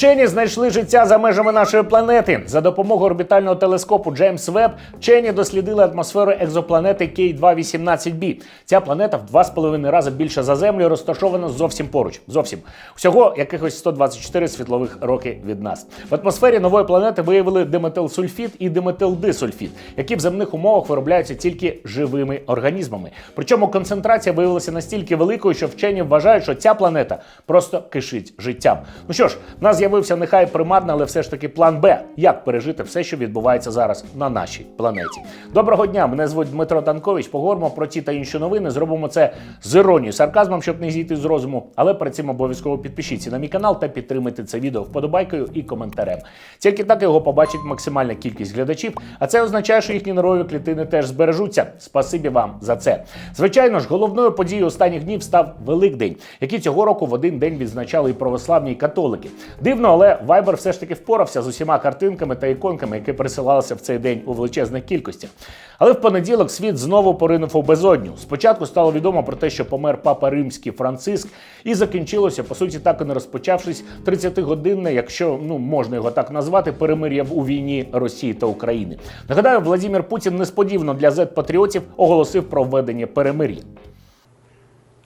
Вчені знайшли життя за межами нашої планети. За допомогою орбітального телескопу Джеймс Веб вчені дослідили атмосферу екзопланети K218b. Ця планета в два з половиною рази більша за Землю розташована зовсім поруч. Зовсім всього якихось 124 світлових роки від нас. В атмосфері нової планети виявили диметилсульфід і диметилдисульфід, які в земних умовах виробляються тільки живими організмами. Причому концентрація виявилася настільки великою, що вчені вважають, що ця планета просто кишить життям. Ну що ж, в нас з'явився нехай примарний, але все ж таки план Б, як пережити все, що відбувається зараз на нашій планеті. Доброго дня! Мене звуть Дмитро Танкович. Поговоримо про ті та інші новини. Зробимо це з іронією, сарказмом, щоб не зійти з розуму. Але перед цим обов'язково підпишіться на мій канал та підтримайте це відео вподобайкою і коментарем. Тільки так його побачить максимальна кількість глядачів, а це означає, що їхні нервові клітини теж збережуться. Спасибі вам за це. Звичайно ж, головною подією останніх днів став Великдень, який цього року в один день відзначали і православні і католики. Дивно, але Viber все ж таки впорався з усіма картинками та іконками, які присилалися в цей день у величезних кількостях. Але в понеділок світ знову поринув у безодню. Спочатку стало відомо про те, що помер папа римський Франциск, і закінчилося, по суті, так і не розпочавшись 30-годинне, якщо ну можна його так назвати, перемир'я у війні Росії та України. Нагадаю, Владимир Путін несподівано для зет-патріотів оголосив про введення перемир'я.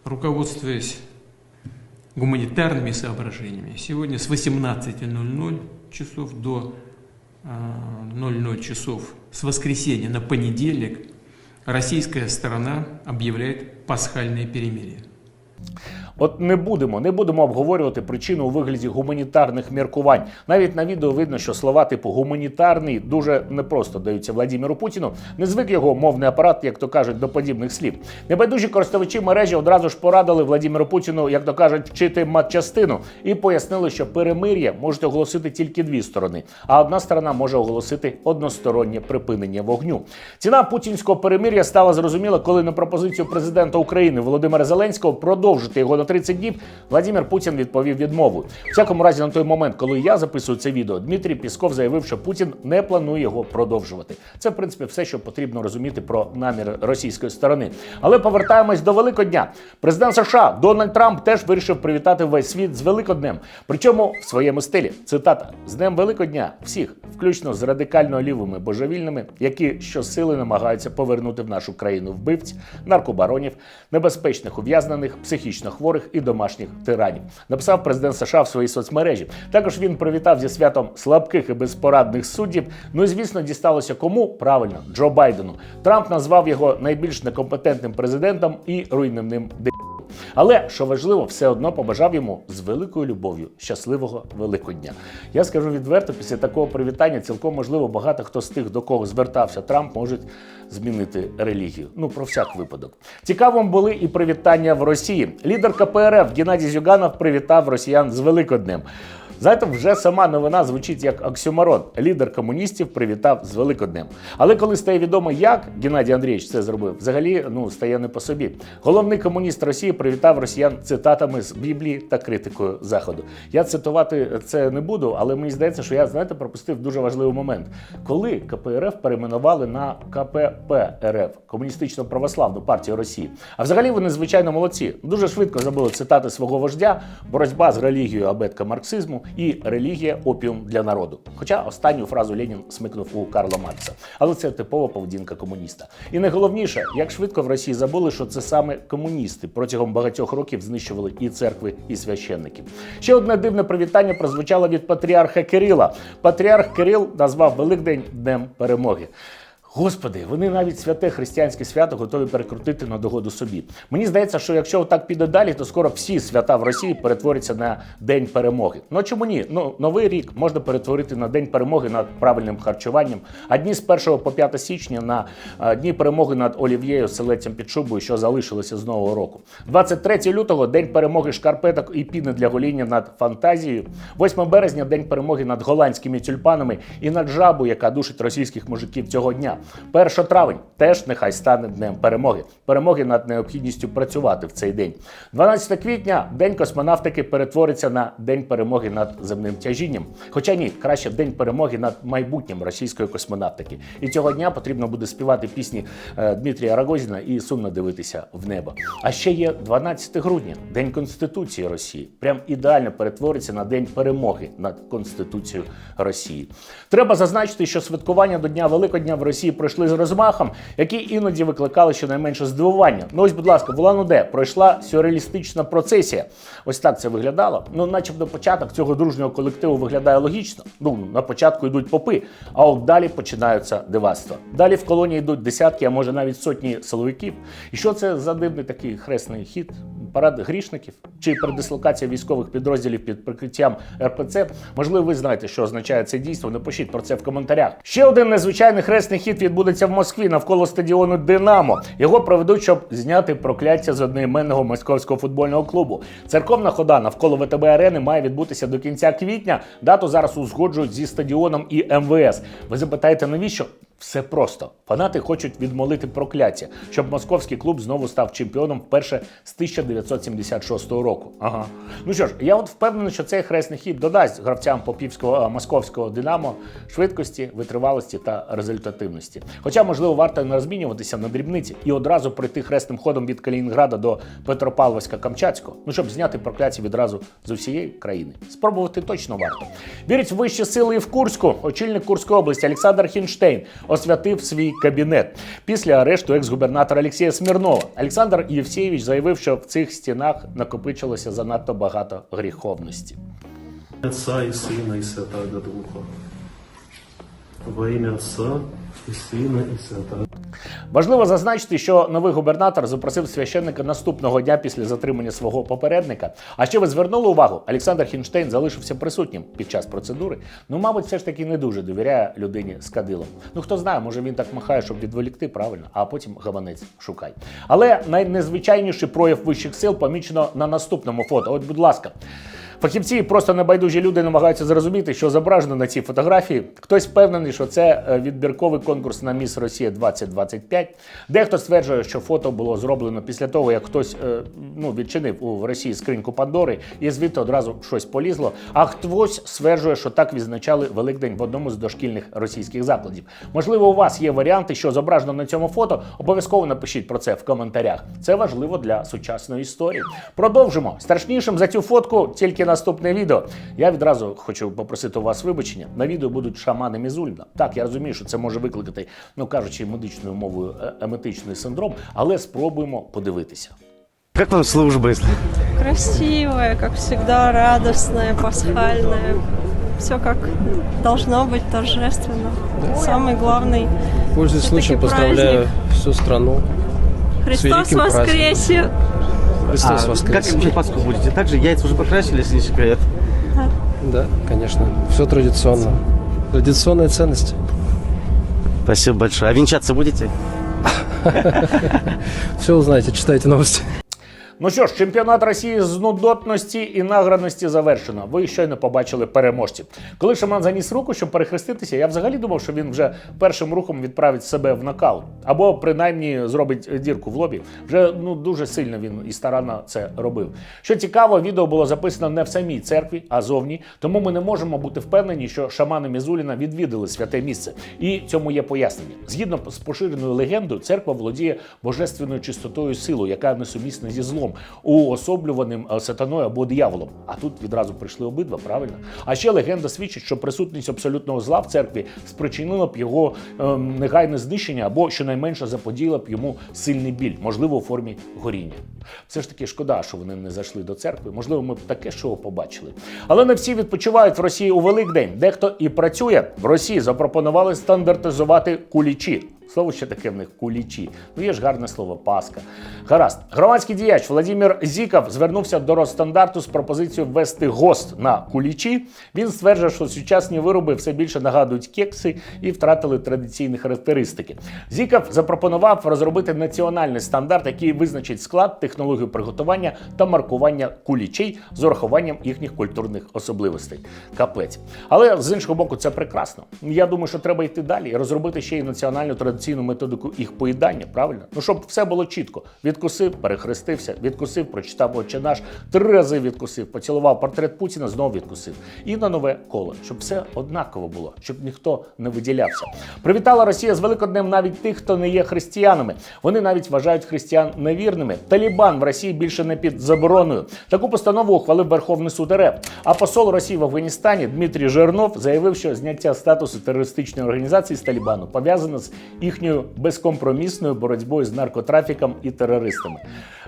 руководствуясь гуманитарными соображениями, сегодня с 18.00 часов до а, 00 часов с воскресенья на понедельник российская сторона объявляет пасхальное перемирие. От не будемо, не будемо обговорювати причину у вигляді гуманітарних міркувань. Навіть на відео видно, що слова типу гуманітарний дуже непросто даються Владіміру Путіну. Не звик його мовний апарат, як то кажуть, до подібних слів. Небайдужі користувачі мережі одразу ж порадили Владіміру Путіну, як то кажуть, вчити матчастину і пояснили, що перемир'я можуть оголосити тільки дві сторони, а одна сторона може оголосити одностороннє припинення вогню. Ціна путінського перемир'я стала зрозуміла, коли на пропозицію президента України Володимира Зеленського продовжити його на 30 днів, Владимир Путін відповів відмовою. В всякому разі, на той момент, коли я записую це відео, Дмитрій Пісков заявив, що Путін не планує його продовжувати. Це, в принципі, все, що потрібно розуміти про намір російської сторони. Але повертаємось до Великодня. Президент США Дональд Трамп теж вирішив привітати весь світ з Великоднем. Причому в своєму стилі. Цитата: з Днем Великодня всіх, включно з радикально лівими божевільними, які щосили намагаються повернути в нашу країну вбивць, наркобаронів, небезпечних ув'язнених, психічно хворих і домашніх тиранів. Написав президент США в своїй соцмережі. Також він привітав зі святом слабких і безпорадних суддів. Ну і звісно, дісталося кому правильно Джо Байдену. Трамп назвав його найбільш некомпетентним президентом і руйнівним Але що важливо, все одно побажав йому з великою любов'ю щасливого Великодня. Я скажу відверто, після такого привітання цілком можливо багато хто з тих, до кого звертався Трамп, можуть змінити релігію. Ну про всяк випадок. Цікавим були і привітання в Росії. Лідер КПРФ Геннадій Зюганов привітав росіян з Великоднем. Знаєте, вже сама новина звучить як оксюмарон. Лідер комуністів привітав з Великоднем. Але коли стає відомо, як Геннадій Андрійович це зробив, взагалі ну стає не по собі. Головний комуніст Росії привітав росіян цитатами з Біблії та критикою Заходу. Я цитувати це не буду, але мені здається, що я знаєте пропустив дуже важливий момент. Коли КПРФ перейменували на КППРФ комуністично православну партію Росії. А взагалі вони звичайно молодці. Дуже швидко забули цитати свого вождя, боротьба з релігією абетка марксизму і релігія опіум для народу. Хоча останню фразу Ленін смикнув у Карла Маркса. Але це типова поведінка комуніста. І найголовніше, як швидко в Росії забули, що це саме комуністи протягом багатьох років знищували і церкви, і священників. Ще одне дивне привітання прозвучало від патріарха Кирила. Патріарх Кирил назвав Великдень Днем перемоги. Господи, вони навіть святе християнське свято готові перекрутити на догоду собі. Мені здається, що якщо так піде далі, то скоро всі свята в Росії перетворяться на день перемоги. Ну чому ні? Ну новий рік можна перетворити на день перемоги над правильним харчуванням, а дні з 1 по 5 січня на дні перемоги над олів'єю, селецем під шубою, що залишилося з нового року. 23 лютого день перемоги шкарпеток і піни для гоління над фантазією. 8 березня день перемоги над голландськими тюльпанами і над жабу, яка душить російських мужиків цього дня. 1 травень теж нехай стане днем перемоги. Перемоги над необхідністю працювати в цей день. 12 квітня день космонавтики перетвориться на день перемоги над земним тяжінням. Хоча ні, краще день перемоги над майбутнім російської космонавтики. І цього дня потрібно буде співати пісні е, Дмитрія Рогозіна і сумно дивитися в небо. А ще є 12 грудня, день Конституції Росії. Прям ідеально перетвориться на день перемоги над Конституцією Росії. Треба зазначити, що святкування до Дня Великодня в Росії пройшли з розмахом, які іноді викликали щонайменше здивування. Ну ось, будь ласка, в Улан-Удэ пройшла сюрреалістична процесія. Ось так це виглядало. Ну, начебто, початок цього дружнього колективу виглядає логічно. Ну, на початку йдуть попи, а от далі починаються дивацтва. Далі в колонії йдуть десятки, а може навіть сотні силовиків. І що це за дивний такий хресний хід? Парад грішників чи передислокація військових підрозділів під прикриттям РПЦ? Можливо, ви знаєте, що означає це дійство. Напишіть про це в коментарях. Ще один незвичайний хресний хід відбудеться в Москві навколо стадіону Динамо. Його проведуть, щоб зняти прокляття з одноіменного московського футбольного клубу. Церковна хода навколо ВТБ арени має відбутися до кінця квітня. Дату зараз узгоджують зі стадіоном і МВС. Ви запитаєте, навіщо? Все просто. Фанати хочуть відмолити прокляття, щоб московський клуб знову став чемпіоном вперше з 1976 року. Ага. Ну що ж, я от впевнений, що цей хресний хід додасть гравцям попівського московського Динамо швидкості, витривалості та результативності. Хоча, можливо, варто не розмінюватися на дрібниці і одразу пройти хресним ходом від Калінінграда до Петропавловська Камчатського, ну щоб зняти прокляття відразу з усієї країни. Спробувати точно варто. Вірить в вищі сили і в Курську. Очільник Курської області Олександр Хінштейн освятив свій кабінет після арешту екс-губернатора Олексія Смірнова. Олександр Євсєєвич заявив, що в цих стінах накопичилося занадто багато гріховності. Отца і сина, і Святого Духа. Во ім'я Отца и Сына и Святого Важливо зазначити, що новий губернатор запросив священника наступного дня після затримання свого попередника. А ще ви звернули увагу, Олександр Хінштейн залишився присутнім під час процедури. Ну, мабуть, все ж таки не дуже довіряє людині з кадилом. Ну хто знає, може він так махає, щоб відволікти правильно, а потім гаванець шукай. Але найнезвичайніший прояв вищих сил помічено на наступному фото. От, будь ласка. Фахівці просто небайдужі люди намагаються зрозуміти, що зображено на цій фотографії. Хтось впевнений, що це е, відбірковий конкурс на Міс Росія 2025. Дехто стверджує, що фото було зроблено після того, як хтось е, ну, відчинив у Росії скриньку Пандори, і звідти одразу щось полізло. А хтось стверджує, що так відзначали Великдень в одному з дошкільних російських закладів. Можливо, у вас є варіанти, що зображено на цьому фото. Обов'язково напишіть про це в коментарях. Це важливо для сучасної історії. Продовжимо. Страшнішим за цю фотку тільки наступне відео. Я відразу хочу попросити у вас вибачення. На відео будуть шамани Мізульна. Так, я розумію, що це може викликати, ну кажучи, медичною мовою е, еметичний синдром, але спробуємо подивитися. Как вам служба? если- Красивая, как всегда, радостная, пасхальная. Все как должно быть торжественно. Самый главный Пользуясь Всё-таки случаем, поздравляю всю страну. Христос великим праздником. Христос А, воскрес. Как вообще Пасху будете? Так же яйца уже покрасили, если не секрет? Да, конечно. Все традиционно. Традиционные ценности. Спасибо большое. А венчаться будете? Все узнаете, читайте новости. Ну що ж, чемпіонат Росії з нудотності і награності завершено. Ви щойно побачили переможців. Коли Шаман заніс руку, щоб перехреститися, я взагалі думав, що він вже першим рухом відправить себе в нокаут. Або принаймні зробить дірку в лобі. Вже ну дуже сильно він і старанно це робив. Що цікаво, відео було записано не в самій церкві, а зовні. Тому ми не можемо бути впевнені, що шамани Мізуліна відвідали святе місце. І цьому є пояснення. Згідно з поширеною легендою, церква володіє божественною чистотою силою, яка несумісна зі злом, уособлюваним е, сатаною або дияволом. А тут відразу прийшли обидва, правильно? А ще легенда свідчить, що присутність абсолютного зла в церкві спричинила б його ем, негайне знищення або щонайменше заподіяла б йому сильний біль, можливо, у формі горіння. Все ж таки шкода, що вони не зайшли до церкви. Можливо, ми б таке шоу побачили. Але не всі відпочивають в Росії у Великдень. Дехто і працює. В Росії запропонували стандартизувати кулічі. Слово ще таке в них кулічі. Ну є ж гарне слово Паска. Гаразд. Громадський діяч Владимир Зіков звернувся до Росстандарту з пропозицією ввести ГОСТ на кулічі. Він стверджує, що сучасні вироби все більше нагадують кекси і втратили традиційні характеристики. Зіков запропонував розробити національний стандарт, який визначить склад, технологію приготування та маркування кулічей з урахуванням їхніх культурних особливостей. Капець. Але з іншого боку, це прекрасно. Я думаю, що треба йти далі і розробити ще й національну традиційну методику їх поїдання, правильно? Ну щоб все було чітко. Відкусив, перехрестився, відкусив, прочитав «Отче наш, три рази відкусив, поцілував портрет Путіна, знову відкусив. І на нове коло, щоб все однаково було, щоб ніхто не виділявся. Привітала Росія з Великоднем навіть тих, хто не є християнами. Вони навіть вважають християн невірними. Талібан в Росії більше не під забороною. Таку постанову ухвалив Верховний суд РФ. А посол Росії в Афганістані Дмитрій Жернов заявив, що зняття статусу терористичної організації з Талібану пов'язано з їхньою безкомпромісною боротьбою з наркотрафіком і терористами.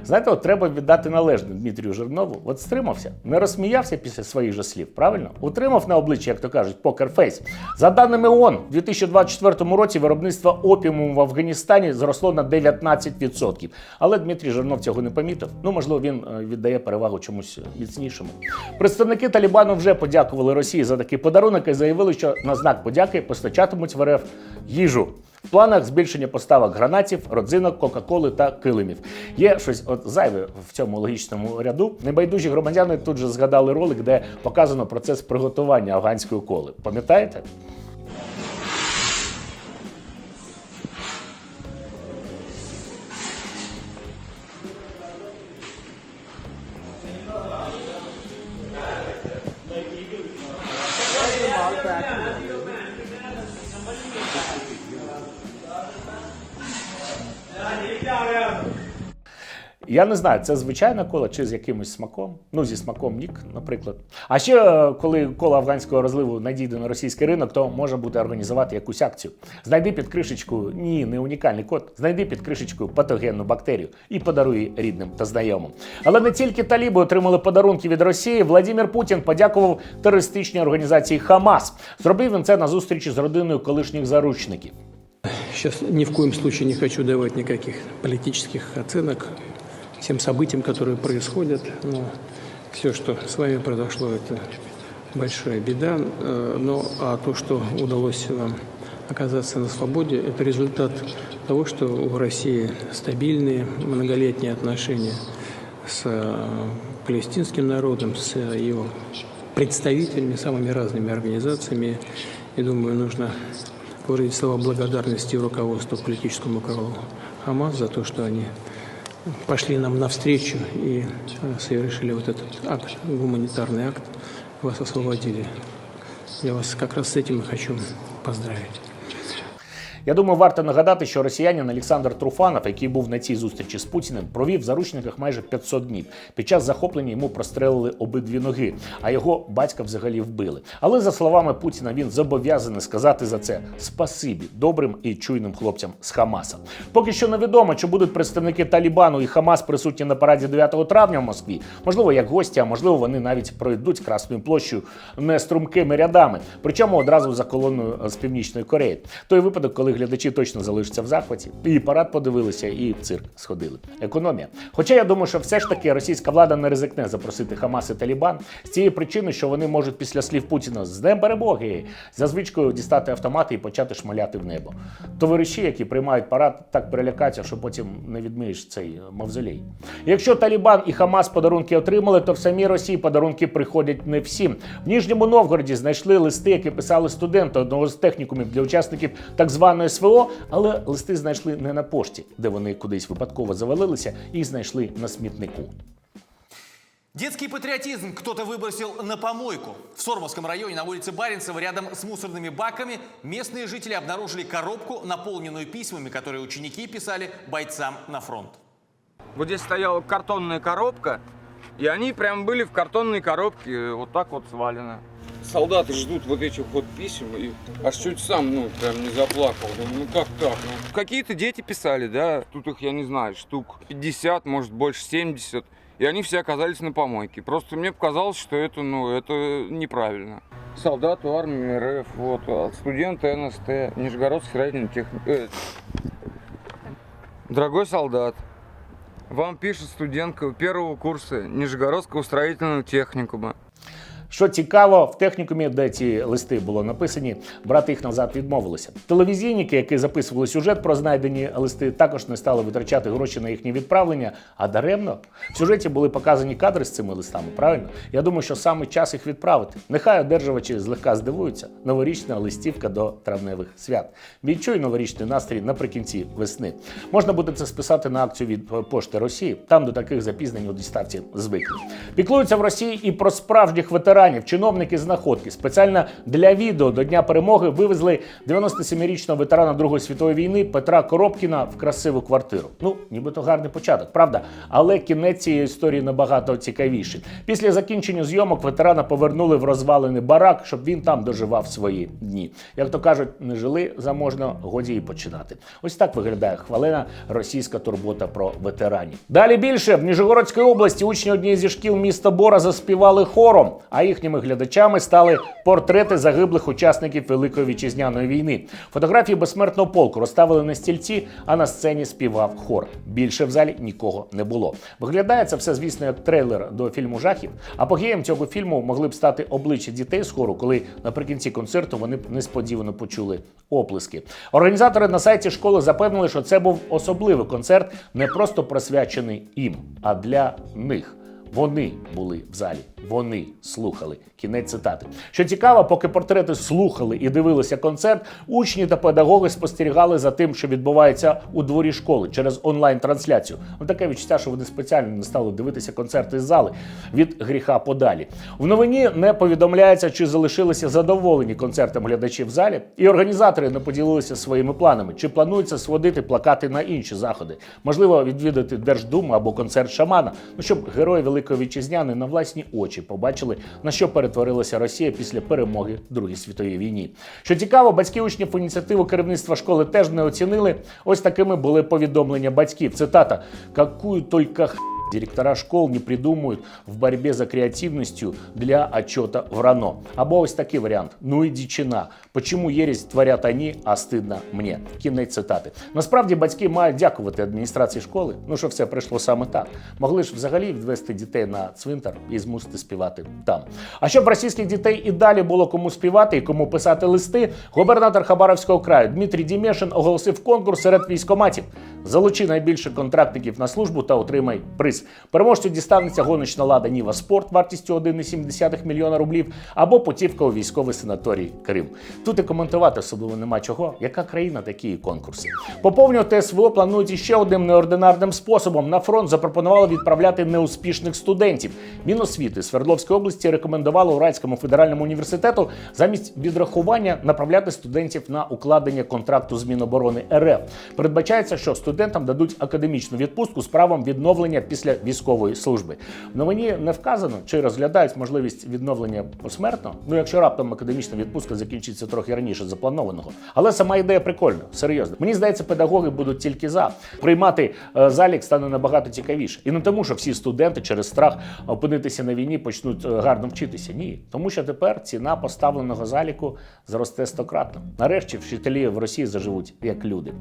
Знаєте, от треба віддати належне Дмитрію Жернову. От стримався, не розсміявся після своїх же слів, правильно? Утримав на обличчі, як то кажуть, покерфейс. За даними ООН, у 2024 році виробництво опіуму в Афганістані зросло на 19%. Але Дмитрій Жернов цього не помітив. Ну, можливо, він е, віддає перевагу чомусь міцнішому. Представники Талібану вже подякували Росії за такий подарунок і заявили, що на знак подяки постачатимуть в РФ їжу. В планах збільшення поставок гранатів, родзинок, кока-коли та килимів. Є щось от зайве в цьому логічному ряду. Небайдужі громадяни тут же згадали ролик, де показано процес приготування афганської коли. Пам'ятаєте? Я не знаю, це звичайна кола чи з якимось смаком. Ну, зі смаком нік, наприклад. А ще е, коли кола афганського розливу надійде на російський ринок, то можна буде організувати якусь акцію. Знайди під кришечку, ні, не унікальний код. Знайди під кришечкою патогенну бактерію і подаруй рідним та знайомим. Але не тільки таліби отримали подарунки від Росії. Владимир Путін подякував терористичній організації Хамас. Зробив він це на зустрічі з родиною колишніх заручників. Сейчас ни в коем случае не хочу давать никаких политических оценок тем событиям, которые происходят. Но все, что с вами произошло, это большая беда. Э, Но а то, что удалось вам оказаться на свободе, это результат того, что у России стабильные многолетние отношения с э, палестинским народом, с его представителями, самыми разными организациями. И думаю, нужно выразить слова благодарности руководству, политическому руководству Хамас за то, что они пошли нам навстречу и э, совершили вот этот акт, гуманитарный акт, вас освободили. Я вас как раз с этим и хочу поздравить. Я думаю, варто нагадати, що росіянин Олександр Труфанов, який був на цій зустрічі з Путіним, провів в заручниках майже 500 днів. Під час захоплення йому прострелили обидві ноги, а його батька взагалі вбили. Але за словами Путіна, він зобов'язаний сказати за це спасибі добрим і чуйним хлопцям з Хамаса. Поки що невідомо, чи будуть представники Талібану і Хамас присутні на параді 9 травня в Москві. Можливо, як гості, а можливо, вони навіть пройдуть Красною площею не струмкими рядами, причому одразу за колоною з північної Кореї. Той випадок, коли глядачі точно залишаться в захваті, і парад подивилися, і в цирк сходили. Економія. Хоча я думаю, що все ж таки російська влада не ризикне запросити Хамас і Талібан з цієї причини, що вони можуть після слів Путіна з днем перемоги за звичкою дістати автомати і почати шмаляти в небо. Товариші, які приймають парад, так перелякаються, що потім не відмиєш цей мавзолей. Якщо Талібан і Хамас подарунки отримали, то в самій Росії подарунки приходять не всім. В Ніжньому Новгороді знайшли листи, які писали студенти одного з технікумів для учасників так званої СВО, але листи знайшли не на пошті, де вони кудись випадково завалилися, їх знайшли на смітнику. Детский патриотизм кто-то выбросил на помойку. В Сормовском районе на улице Баренцева рядом с мусорными баками местные жители обнаружили коробку, наполненную письмами, которые ученики писали бойцам на фронт. Вот здесь стояла картонная коробка, и они прям были в картонной коробке, э, вот так вот свалены. Солдаты ждут вот этих вот писем, и аж чуть сам, ну, прям не заплакал. Думаю, ну как так? Ну, какие-то дети писали, да, тут их, я не знаю, штук 50, может, больше 70. и они все оказались на помойке. Просто мне показалось, что это, ну, это неправильно. Солдату армии РФ, вот, а студенты НСТ, Нижегородский строительный техник... э, Дорогой солдат, вам пишет студентка первого курса Нижегородского строительного техникума. Що цікаво, в технікумі, де ці листи було написані, брати їх назад відмовилися. Телевізійники, які записували сюжет про знайдені листи, також не стали витрачати гроші на їхнє відправлення, а даремно в сюжеті були показані кадри з цими листами. Правильно? Я думаю, що саме час їх відправити. Нехай одержувачі злегка здивуються. Новорічна листівка до травневих свят. Відчуй новорічний настрій наприкінці весни. Можна буде це списати на акцію від е, пошти Росії. Там до таких запізнень у доставці звикли. Піклуються в Росії і про справжніх ветеранів. Чиновники знаходки спеціально для відео до Дня перемоги вивезли 97-річного ветерана Другої світової війни Петра Коробкіна в красиву квартиру. Ну, нібито гарний початок, правда? Але кінець цієї історії набагато цікавіший. Після закінчення зйомок ветерана повернули в розвалений барак, щоб він там доживав свої дні. Як то кажуть, не жили заможно, годі і починати. Ось так виглядає хвалена російська турбота про ветеранів. Далі більше в Ніжегородській області учні однієї зі шкіл міста Бора заспівали хором, а їхніми глядачами стали портрети загиблих учасників Великої вітчизняної війни. Фотографії безсмертного полку розставили на стільці, а на сцені співав хор. Більше в залі нікого не було. Виглядає це все, звісно, як трейлер до фільму жахів. Апогеєм цього фільму могли б стати обличчя дітей з хору, коли наприкінці концерту вони б несподівано почули оплески. Організатори на сайті школи запевнили, що це був особливий концерт, не просто присвячений їм, а для них. Вони були в залі, вони слухали. Кінець цитати. Що цікаво, поки портрети слухали і дивилися концерт, учні та педагоги спостерігали за тим, що відбувається у дворі школи через онлайн-трансляцію. Ну таке відчуття, що вони спеціально не стали дивитися концерти з зали від гріха подалі. В новині не повідомляється, чи залишилися задоволені концертом глядачі в залі, і організатори не поділилися своїми планами, чи планується сводити плакати на інші заходи, можливо, відвідати Держдуму або концерт шамана, ну щоб герої Великої Вітчизняної на власні очі побачили, на що перетворилася Росія після перемоги в Другій світовій війні. Що цікаво, батьки учнів ініціативу керівництва школи теж не оцінили. Ось такими були повідомлення батьків. Цитата: «Какую только х... Директора школ не придумують в борьбе за креативностью для отчета в РАНО. Або ось такий варіант. Ну і дичина. Почему єресь творять они, а стидно мені? Кінець цитати. Насправді батьки мають дякувати адміністрації школи. Ну що все прийшло саме так. Могли ж взагалі відвести дітей на цвинтар і змусити співати там. А щоб російських дітей і далі було кому співати і кому писати листи, губернатор Хабаровського краю Дмитрій Дімешин оголосив конкурс серед військоматів. Залучи найбільше контрактників на службу та отримай приз. Переможцю дістанеться гоночна лада Ніва Спорт вартістю 1,7 мільйона рублів або путівка у військовий санаторій Крим. Тут і коментувати особливо нема чого. Яка країна такі і конкурси? Поповнювати СВО планують іще одним неординарним способом. На фронт запропонували відправляти неуспішних студентів. Міносвіти Свердловської області рекомендувало Уральському федеральному університету замість відрахування направляти студентів на укладення контракту з Міноборони РФ. Передбачається, що студентам дадуть академічну відпустку з правом відновлення після військової служби. В новині не вказано, чи розглядають можливість відновлення посмертно. Ну, якщо раптом академічна відпустка закінчиться трохи раніше запланованого. Але сама ідея прикольна, серйозно. Мені здається, педагоги будуть тільки за приймати е, залік стане набагато цікавіше. І не тому, що всі студенти через страх опинитися на війні почнуть е, гарно вчитися. Ні, тому що тепер ціна поставленого заліку зросте стократно. Нарешті вчителі в Росії заживуть як люди.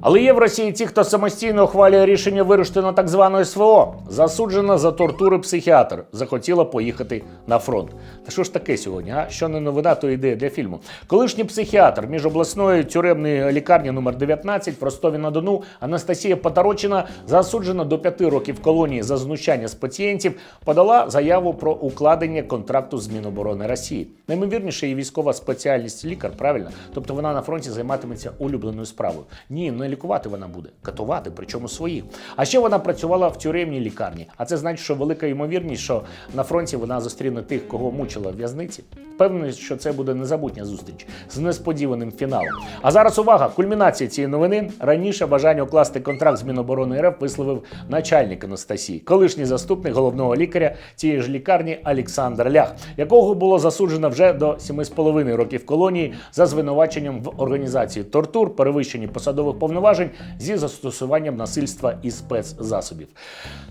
Але є в Росії ті, хто самостійно ухвалює рішення вирушити на так звану СВО. Засуджена за тортури психіатр. Захотіла поїхати на фронт. Та що ж таке сьогодні? А що не новина, то ідея для фільму. Колишній психіатр міжобласної тюремної лікарні номер 19 в Ростові на Дону Анастасія Потарочина, засуджена до 5 років колонії за знущання з пацієнтів, подала заяву про укладення контракту з Міноборони Росії. Наймовірніше, її військова спеціальність лікар, правильно? Тобто вона на фронті займатиметься улюбленою справою. Ні, не лікувати вона буде, катувати, причому своїх. А ще вона працювала в тюремній лікарні. А це значить, що велика ймовірність, що на фронті вона зустріне тих, кого мучила в'язниці. Впевнений, що це буде незабутня зустріч з несподіваним фіналом. А зараз увага! Кульмінація цієї новини. Раніше бажання укласти контракт з Міноборони РФ висловив начальник Анастасії, колишній заступник головного лікаря цієї ж лікарні Олександр Лях, якого було засуджено вже до 7,5 років колонії за звинуваченням в організації тортур, перевищенні посадових повноважень зі застосуванням насильства і спецзасобів.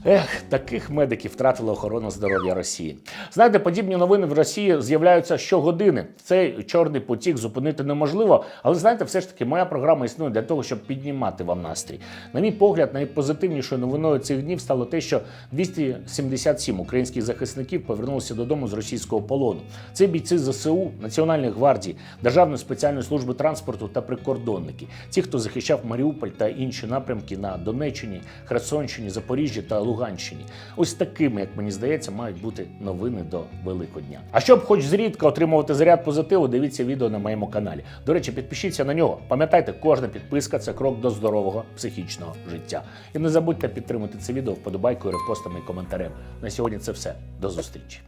Ех, таких медиків втратила охорона здоров'я Росії. Знаєте, подібні новини в Росії з'являються щогодини. Цей чорний потік зупинити неможливо, але знаєте, все ж таки моя програма існує для того, щоб піднімати вам настрій. На мій погляд, найпозитивнішою новиною цих днів стало те, що 277 українських захисників повернулися додому з російського полону. Це бійці ЗСУ, Національної гвардії, Державної спеціальної служби транспорту та прикордонники, ті, хто захищав Маріуполь та інші напрямки на Донеччині, Херсонщині, Запоріжжі та Луганщині. Ось такими, як мені здається, мають бути новини до Великодня. А щоб хоч зрідка отримувати заряд позитиву, дивіться відео на моєму каналі. До речі, підпишіться на нього. Пам'ятайте, кожна підписка це крок до здорового психічного життя. І не забудьте підтримати це відео вподобайкою, репостами і коментарем. На сьогодні це все. До зустрічі.